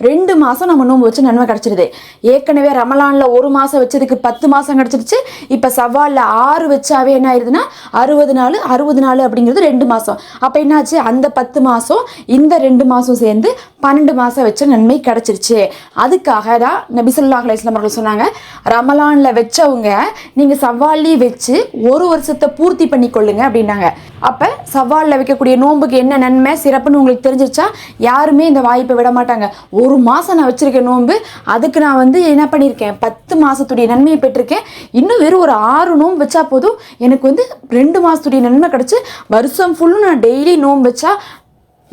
ரெண்டு மாதம் நம்ம நோன்பு வச்சு நன்மை கிடச்சிருது. ஏற்கனவே ரமலானில் ஒரு மாதம் வச்சதுக்கு பத்து மாதம் கிடச்சிருச்சு. இப்போ சவாலில் ஆறு வச்சாவே என்ன ஆயிடுதுன்னா அறுபது நாள் அறுபது நாள் அப்படிங்கிறது ரெண்டு மாதம் அப்போ என்னாச்சு? அந்த பத்து மாதம் இந்த ரெண்டு மாதம் சேர்ந்து பன்னெண்டு மாதம் வச்ச நன்மை கிடச்சிருச்சு. அதுக்காக தான் நபிசுல்லா அலிஸ்லாம் அவர்கள் சொன்னாங்க ரமலானில் வச்சவங்க நீங்கள் சவால்லையும் வச்சு ஒரு வருஷத்தை பூர்த்தி பண்ணி கொள்ளுங்க அப்படின்னாங்க. அப்போ சவாலில் வைக்கக்கூடிய நோன்புக்கு என்ன நன்மை? சிறப்புன்னு உங்களுக்கு தெரிஞ்சிருச்சா? யாருமே இந்த வாய்ப்பை விட மாட்டாங்க. ஒரு மாதம் நான் வச்சுருக்கேன் நோன்பு அதுக்கு நான் வந்து என்ன பண்ணியிருக்கேன்? பத்து மாதத்துடைய நன்மையை பெற்றிருக்கேன். இன்னும் வெறும் ஒரு ஆறு நோன்பு வச்சா போதும். எனக்கு வந்து ரெண்டு மாதத்துடைய நன்மை கிடச்சி வருஷம் ஃபுல்லும் நான் டெய்லி நோன்பு வச்சா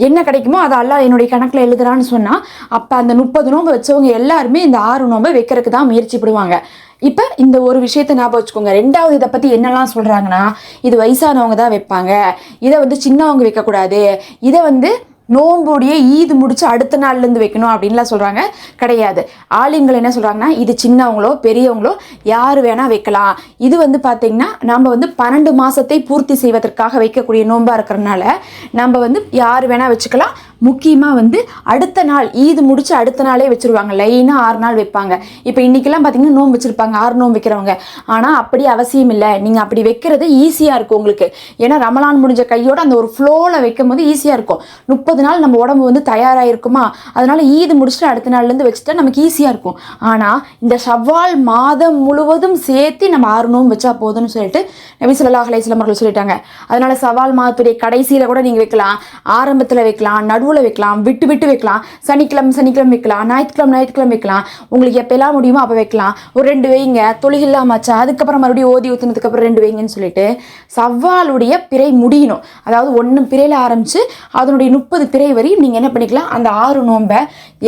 என்ன கிடைக்குமோ அதை அல்லாஹ் என்னுடைய கணக்கில் எழுதுறான்னு சொன்னால் அப்போ அந்த முப்பது நோன்பு வச்சவங்க எல்லாருமே இந்த ஆறு நோன்பை வைக்கிறதுக்கு தான் முயற்சிப்படுவாங்க. இப்போ இந்த ஒரு விஷயத்தை ஞாபகம் வச்சுக்கோங்க. ரெண்டாவது இதை பற்றி என்னெல்லாம் சொல்கிறாங்கன்னா இது வயசானவங்க தான் வைப்பாங்க. இதை வந்து சின்னவங்க வைக்கக்கூடாது. இதை வந்து நோன்புடைய ஈது முடிச்சு அடுத்த நாள்லேருந்து வைக்கணும் அப்படின்லாம் சொல்கிறாங்க கிடையாது. ஆளுங்கள் என்ன சொல்கிறாங்கன்னா இது சின்னவங்களோ பெரியவங்களோ யார் வேணால் வைக்கலாம். இது வந்து பார்த்திங்கன்னா நம்ம வந்து பன்னெண்டு மாதத்தை பூர்த்தி செய்வதற்காக வைக்கக்கூடிய நோன்பாக இருக்கிறனால நம்ம வந்து யார் வேணால் வச்சுக்கலாம். முக்கியமாக வந்து அடுத்த நாள் ஈது முடிச்சு அடுத்த நாளே வச்சுருவாங்க. லைனாக ஆறு நாள் வைப்பாங்க. இப்போ இன்றைக்கெல்லாம் பார்த்திங்கன்னா நோன்பு வச்சுருப்பாங்க. ஆறு நோன்பு வைக்கிறவங்க. ஆனால் அப்படி அவசியம் இல்லை. நீங்கள் அப்படி வைக்கிறது ஈஸியாக இருக்கும் உங்களுக்கு. ஏன்னா ரமலான் முடிஞ்ச கையோடு அந்த ஒரு ஃப்ளோவில் வைக்கும் போது ஈஸியாக இருக்கும். முப்பது நாள் நம்ம உடம்பு வந்து தயாராகிருக்குமா அதனால் ஈது முடிச்சுட்டு அடுத்த நாள்லேருந்து வச்சுட்டா நமக்கு ஈஸியாக இருக்கும். ஆனால் இந்த ஷவ்வால் மாதம் முழுவதும் சேர்த்து நம்ம ஆறு நோன்பு வச்சா போதும்னு சொல்லிட்டு நபி ஸல்லல்லாஹு அலைஹி அவர்கள் சொல்லிட்டாங்க. அதனால் சவால் மாதத்துடைய கடைசியில் கூட நீங்கள் வைக்கலாம். ஆரம்பத்தில் வைக்கலாம் நடுவில் வைக்கலாம் விட்டு விட்டு வைக்கலாம். சனிக்கிழமை சனிக்கிழமை வைக்கலாம். ஞாயிற்றுக்கிழமை ஞாயிற்றுக்கிழமை வைக்கலாம். உங்களுக்கு எப்பெல்லாம் முடியுமோ அப்போ வைக்கலாம். ஒரு ரெண்டு வைங்க. தொழுகில்லாமாச்சா அதுக்கப்புறம் மறுபடியும் ஓதி ஊற்றுனதுக்கப்புறம் ரெண்டு வைங்கன்னு சொல்லிட்டு சவ்வாலுடைய பிறை முடியணும். அதாவது ஒன்று பிறையில் ஆரம்பித்து அதனுடைய முப்பது பிறை வரையும் நீங்கள் என்ன பண்ணிக்கலாம்? அந்த ஆறு நோன்பை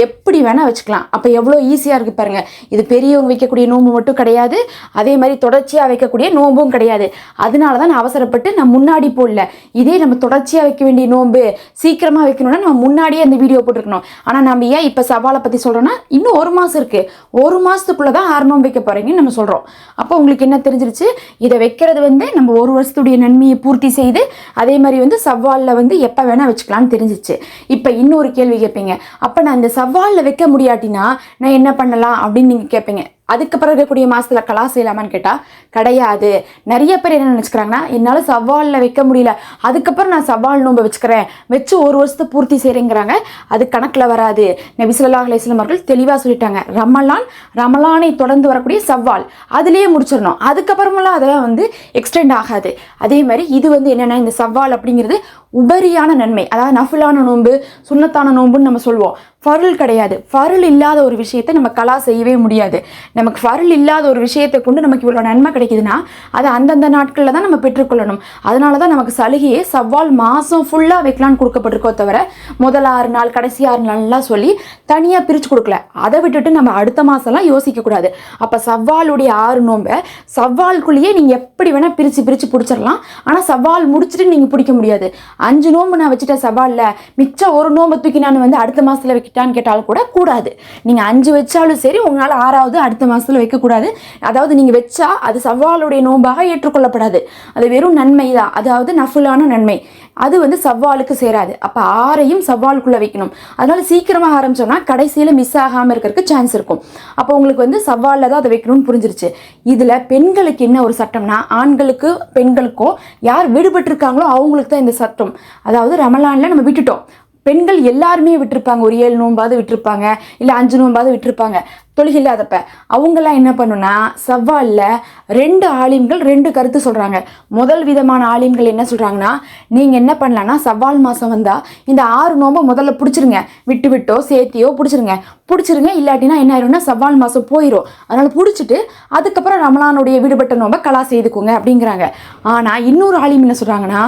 எப்படி வேணால் வச்சுக்கலாம். அப்போ எவ்வளோ ஈஸியாக இருக்குது பாருங்கள் இது பெரியவங்க வைக்கக்கூடிய நோன்பு மட்டும் கிடையாது. அதே மாதிரி தொடர்ச்சியாக வைக்கக்கூடிய நோன்பும் கிடையாது. அதனால தான் நான் அவசரப்பட்டு நான் முன்னாடி போடல. இதே நம்ம தொடர்ச்சியாக வைக்க வேண்டிய நோன்பு சீக்கிரமாக வைக்கணும்னா நம்ம முன்னாடியே அந்த வீடியோ போட்டிருக்கணும். ஆனால் நம்ம ஏன் இப்போ சவாலை பற்றி சொல்கிறோன்னா இன்னும் ஒரு மாதம் இருக்குது ஒரு மாதத்துக்குள்ளே தான் ஆறு நோன்பு வைக்க போகிறீங்கன்னு நம்ம சொல்கிறோம் அப்போ உங்களுக்கு என்ன தெரிஞ்சிருச்சு? இதை வைக்கிறது வந்து நம்ம ஒரு வருஷத்துடைய நன்மையை பூர்த்தி செய்து அதே மாதிரி வந்து சவாலில் வந்து எப்போ வேணால் வச்சுக்கலாம்னு தெரிஞ்சிச்சு. இப்போ இன்னொரு கேள்வி கேட்பீங்க. அப்போ நான் இந்த சவாலில் வைக்க முடியாட்டினா நான் என்ன பண்ணலாம் அப்படின்னு நீங்கள் கேட்பீங்க. அதுக்கப்புறம் இருக்கக்கூடிய மாதத்துல கலா செய்யலாமான்னு கேட்டால் கிடையாது. நிறைய பேர் என்ன நினச்சிக்கிறாங்கன்னா என்னால் சவாலில் வைக்க முடியல. அதுக்கப்புறம் நான் சவால் நோன்பை வச்சுக்கிறேன். வச்சு ஒரு வருஷத்தை பூர்த்தி செய்கிறேங்கிறாங்க அது கணக்கில் வராது. நபி ஸல்லல்லாஹு அவர்கள் தெளிவாக சொல்லிட்டாங்க. ரமலான் ரமலானை தொடர்ந்து வரக்கூடிய சவால். அதுலேயே முடிச்சிடணும். அதுக்கப்புறமெல்லாம் அதெல்லாம் வந்து எக்ஸ்டெண்ட் ஆகாது. அதே மாதிரி இது வந்து என்னென்னா இந்த சவால் அப்படிங்கிறது உபரியான நன்மை. அதாவது நஃபிலான நோன்பு சுண்ணத்தான நோன்புன்னு நம்ம சொல்லுவோம் ஃபருள் கிடையாது. ஃபருள் இல்லாத ஒரு விஷயத்தை நம்ம கலா செய்யவே முடியாது. நமக்கு ஃபருள் இல்லாத ஒரு விஷயத்தை கொண்டு நமக்கு இவ்வளோ நன்மை கிடைக்குதுன்னா அதை அந்தந்த நாட்களில் தான் நம்ம பெற்றுக்கொள்ளணும். அதனால தான் நமக்கு சலுகையே சவால் மாதம் ஃபுல்லாக வைக்கலான்னு கொடுக்கப்பட்டிருக்கோ தவிர முதல் ஆறு நாள் கடைசி ஆறு நாள்லாம் சொல்லி தனியாக பிரித்து கொடுக்கல. அதை விட்டுட்டு நம்ம அடுத்த மாதம்லாம் யோசிக்கக்கூடாது அப்போ சவாலுடைய ஆறு நோன்பை சவாலுக்குள்ளேயே நீங்கள் எப்படி வேணால் பிரித்து பிரித்து பிடிச்சிடலாம். ஆனால் சவால் முடிச்சுட்டு நீங்கள் பிடிக்க முடியாது. அஞ்சு நோம்பு நான் வச்சுட்டேன் சவாலில். மிச்சம் ஒரு நோன்பை தூக்கி நான் வந்து அடுத்த மாதத்தில் வைக்கிட்டான்னு கேட்டாலும் கூட கூடாது. நீங்கள் அஞ்சு வச்சாலும் சரி உங்களால் ஆறாவது அடுத்த மாதத்தில் வைக்கக்கூடாது. அதாவது நீங்கள் வச்சா அது சவாலுடைய நோன்பாக ஏற்றுக்கொள்ளப்படாது. அது வெறும் நன்மை தான் அதாவது நஃபுலான நன்மை. அது வந்து சவாலுக்கு சேராது. அப்போ ஆறையும் சவாலுக்குள்ளே வைக்கணும். அதனால் சீக்கிரமாக ஆரம்பிச்சோம்னா கடைசியில் மிஸ் ஆகாமல் இருக்கிறதுக்கு சான்ஸ் இருக்கும். அப்போ உங்களுக்கு வந்து சவாலில் தான் அதை வைக்கணும்னு புரிஞ்சிருச்சு. இதில் பெண்களுக்கு என்ன ஒரு சட்டம்னா ஆண்களுக்கு பெண்களுக்கோ யார் விடுபட்டிருக்காங்களோ அவங்களுக்கு தான் இந்த சட்டம். அதாவது ரமலானில் நம்ம விட்டுட்டோம். பெண்கள் எல்லாருமே விட்டிருப்பாங்க. ஒரு ஏழு நோன்பாவது விட்டுருப்பாங்க. இல்லை அஞ்சு நோன்பாவது விட்டிருப்பாங்க. தொழுகை இல்லாதப்ப அவங்கெல்லாம் என்ன பண்ணுன்னா செவ்வாலில் ரெண்டு ஆலிம்கள் ரெண்டு கருத்து சொல்கிறாங்க முதல் விதமான ஆலிம்கள் என்ன சொல்கிறாங்கன்னா நீங்கள் என்ன பண்ணலான்னா செவ்வால் மாதம் வந்தால் இந்த ஆறு நோம்பை முதல்ல பிடிச்சிருங்க. விட்டு விட்டோ சேர்த்தியோ பிடிச்சிருங்க. பிடிச்சிருங்க இல்லாட்டினா என்ன ஆயிரும்னா செவ்வால் மாதம் போயிடும் அதனால் பிடிச்சிட்டு அதுக்கப்புறம் ரமலானுடைய விடுபட்ட நோம்பை கலா செய்துக்கோங்க அப்படிங்கிறாங்க. ஆனால் இன்னொரு ஆலிம் என்ன சொல்கிறாங்கன்னா